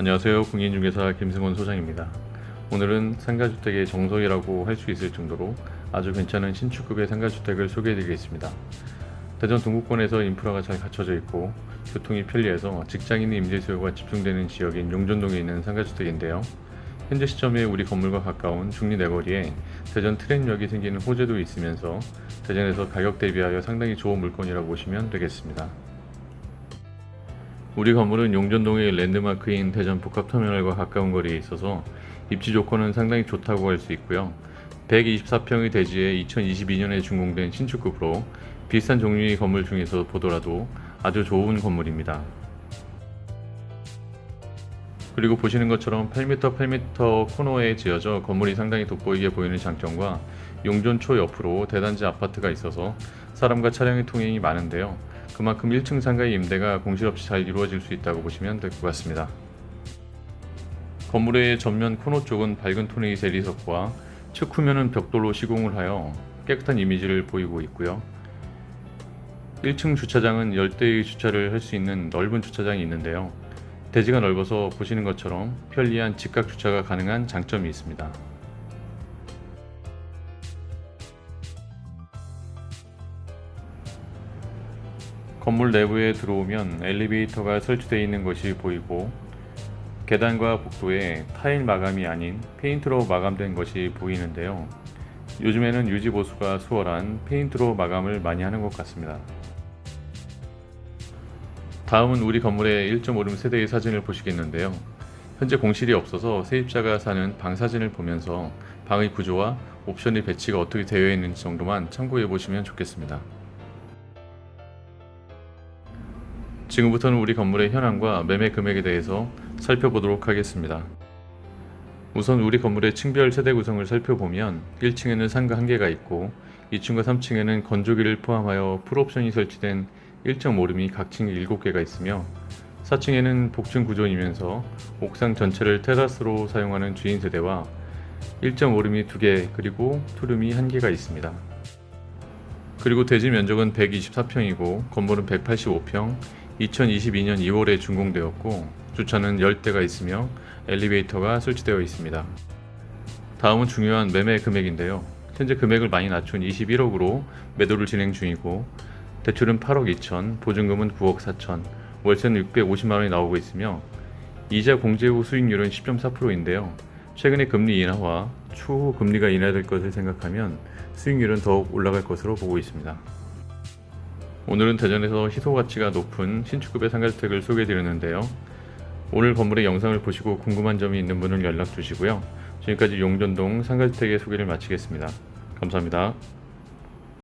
안녕하세요. 국민중개사 김승원 소장입니다. 오늘은 상가주택의 정석이라고 할 수 있을 정도로 아주 괜찮은 신축급의 상가주택을 소개해드리겠습니다. 대전 동구권에서 인프라가 잘 갖춰져 있고 교통이 편리해서 직장인 임대 수요가 집중되는 지역인 용전동에 있는 상가주택인데요. 현재 시점에 우리 건물과 가까운 중리 내거리에 대전 트램역이 생기는 호재도 있으면서 대전에서 가격 대비하여 상당히 좋은 물건이라고 보시면 되겠습니다. 우리 건물은 용전동의 랜드마크인 대전 복합터미널과 가까운 거리에 있어서 입지 조건은 상당히 좋다고 할 수 있고요. 124평의 대지에 2022년에 준공된 신축급으로 비슷한 종류의 건물 중에서 보더라도 아주 좋은 건물입니다. 그리고 보시는 것처럼 8m 8m 코너에 지어져 건물이 상당히 돋보이게 보이는 장점과 용전초 옆으로 대단지 아파트가 있어서 사람과 차량의 통행이 많은데요. 그만큼 1층 상가의 임대가 공실 없이 잘 이루어질 수 있다고 보시면 될 것 같습니다. 건물의 전면 코너 쪽은 밝은 톤의 대리석과 측 후면은 벽돌로 시공을 하여 깨끗한 이미지를 보이고 있고요. 1층 주차장은 열대의 주차를 할 수 있는 넓은 주차장이 있는데요. 대지가 넓어서 보시는 것처럼 편리한 직각 주차가 가능한 장점이 있습니다. 건물 내부에 들어오면 엘리베이터가 설치되어 있는 것이 보이고 계단과 복도에 타일 마감이 아닌 페인트로 마감된 것이 보이는데요. 요즘에는 유지 보수가 수월한 페인트로 마감을 많이 하는 것 같습니다. 다음은 우리 건물의 1.5룸 세대의 사진을 보시겠는데요. 현재 공실이 없어서 세입자가 사는 방 사진을 보면서 방의 구조와 옵션의 배치가 어떻게 되어 있는지 정도만 참고해 보시면 좋겠습니다. 지금부터는 우리 건물의 현황과 매매 금액에 대해서 살펴보도록 하겠습니다. 우선 우리 건물의 층별 세대 구성을 살펴보면 1층에는 상가 1개가 있고 2층과 3층에는 건조기를 포함하여 풀옵션이 설치된 1.5룸이 각 층에 7개가 있으며 4층에는 복층 구조이면서 옥상 전체를 테라스로 사용하는 주인 세대와 1.5룸이 2개 그리고 투룸이 1개가 있습니다. 그리고 대지 면적은 124평이고 건물은 185평, 2022년 2월에 준공되었고 주차는 10대가 있으며 엘리베이터가 설치되어 있습니다. 다음은 중요한 매매 금액인데요. 현재 금액을 많이 낮춘 21억으로 매도를 진행 중이고 대출은 8억 2천, 보증금은 9억 4천, 월세는 650만 원이 나오고 있으며 이자 공제 후 수익률은 10.4%인데요. 최근의 금리 인하와 추후 금리가 인하될 것을 생각하면 수익률은 더욱 올라갈 것으로 보고 있습니다. 오늘은 대전에서 희소 가치가 높은 신축급의 상가주택을 소개해 드렸는데요. 오늘 건물의 영상을 보시고 궁금한 점이 있는 분은 연락 주시고요. 지금까지 용전동 상가주택의 소개를 마치겠습니다. 감사합니다.